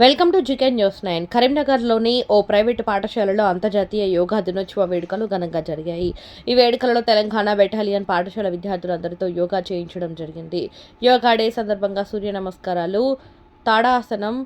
Welcome to జికెన్ news nine. కరీంనగర్లోని ఓ ప్రైవేటు పాఠశాలలో అంతర్జాతీయ యోగా దినోత్సవ వేడుకలు ఘనంగా జరిగాయి. ఈ వేడుకలలో తెలంగాణ బెటాలియన్ పాఠశాల విద్యార్థులందరితో యోగా చేయించడం జరిగింది. యోగా డే సందర్భంగా సూర్య నమస్కారాలు తాడాసనం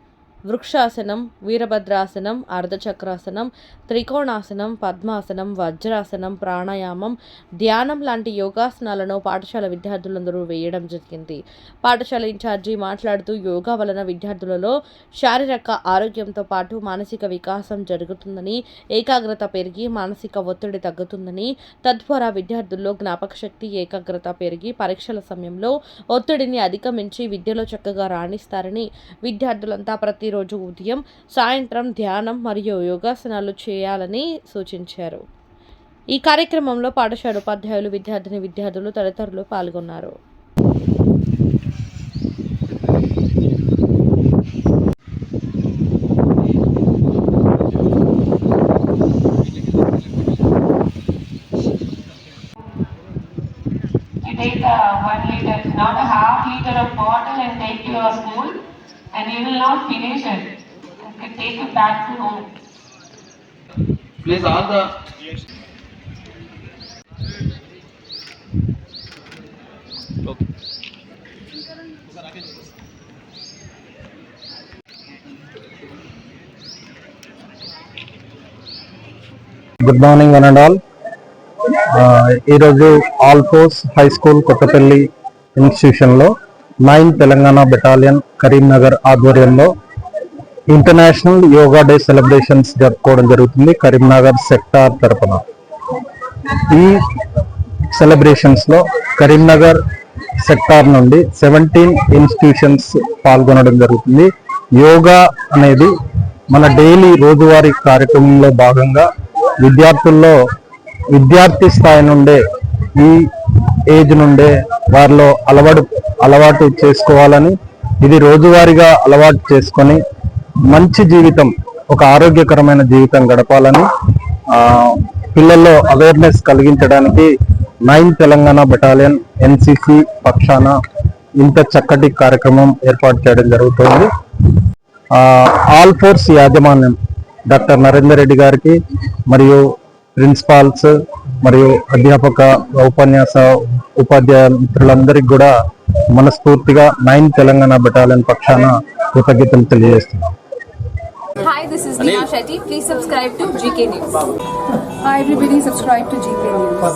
వృక్షాసనం వీరభద్రాసనం అర్ధచక్రాసనం త్రికోణాసనం పద్మాసనం వజ్రాసనం ప్రాణాయామం ధ్యానం లాంటి యోగాసనాలను పాఠశాల విద్యార్థులందరూ వేయడం జరిగింది. పాఠశాల ఇన్ఛార్జి మాట్లాడుతూ యోగా వలన విద్యార్థులలో శారీరక ఆరోగ్యంతో పాటు మానసిక వికాసం జరుగుతుందని ఏకాగ్రత పెరిగి మానసిక ఒత్తిడి తగ్గుతుందని తద్వారా విద్యార్థుల్లో జ్ఞాపక శక్తి ఏకాగ్రత పెరిగి పరీక్షల సమయంలో ఒత్తిడిని అధిగమించి విద్యలో చక్కగా రాణిస్తారని విద్యార్థులంతా ప్రతిరోజు ఉదయం సాయంత్రం ధ్యానం మరియు యోగాసనాలు చేయాలని సూచించారు. ఈ కార్యక్రమంలో పాఠశాల ఉపాధ్యాయులు విద్యార్థిని విద్యార్థులు తదితరులు పాల్గొన్నారు. You take uh, one liter, not a half liter of bottle and take to your school and you will not finish it. You can take it back to home. Please all the good morning one and all ఈరోజు all force high school Kothapalli ఇన్స్టిట్యూషన్లో nine Telangana battalion Karimnagar ఆధ్వర్యంలో international yoga day celebrations జరుపుకోవడం జరుగుతుంది Karimnagar sector తరపున. ఈ సెలబ్రేషన్స్లో Karimnagar sector నుండి seventeen institutions పాల్గొనడం జరుగుతుంది. యోగా అనేది మన డైలీ రోజువారీ కార్యక్రమంలో భాగంగా విద్యార్థుల్లో విద్యార్థి స్థాయి నుండే ఈ ఏజ్ నుండే వారిలో అలవాటు అలవాటు చేసుకోవాలని ఇది రోజువారీగా అలవాటు చేసుకొని మంచి జీవితం ఒక ఆరోగ్యకరమైన జీవితం గడపాలని పిల్లల్లో అవేర్నెస్ కలిగించడానికి నైన్ తెలంగాణ బెటాలియన్ ఎన్సిసి పక్షాన ఇంత చక్కటి కార్యక్రమం ఏర్పాటు చేయడం జరుగుతుంది. ఆల్ ఫోర్స్ యాజమాన్యం డాక్టర్ నరేందర్ రెడ్డి గారికి మరియు ప్రిన్సిపాల్స్ మరియు అధ్యాపక ఉపన్యాస ఉపాధ్యాయ మిత్రులందరికీ కూడా మనస్ఫూర్తిగా నైన్ తెలంగాణ బెటాలియన్ పక్షాన కృతజ్ఞతలు తెలియజేస్తున్నాం Hi, this is Neha Shetty. Please subscribe to GK News. Hi everybody, subscribe to GK News.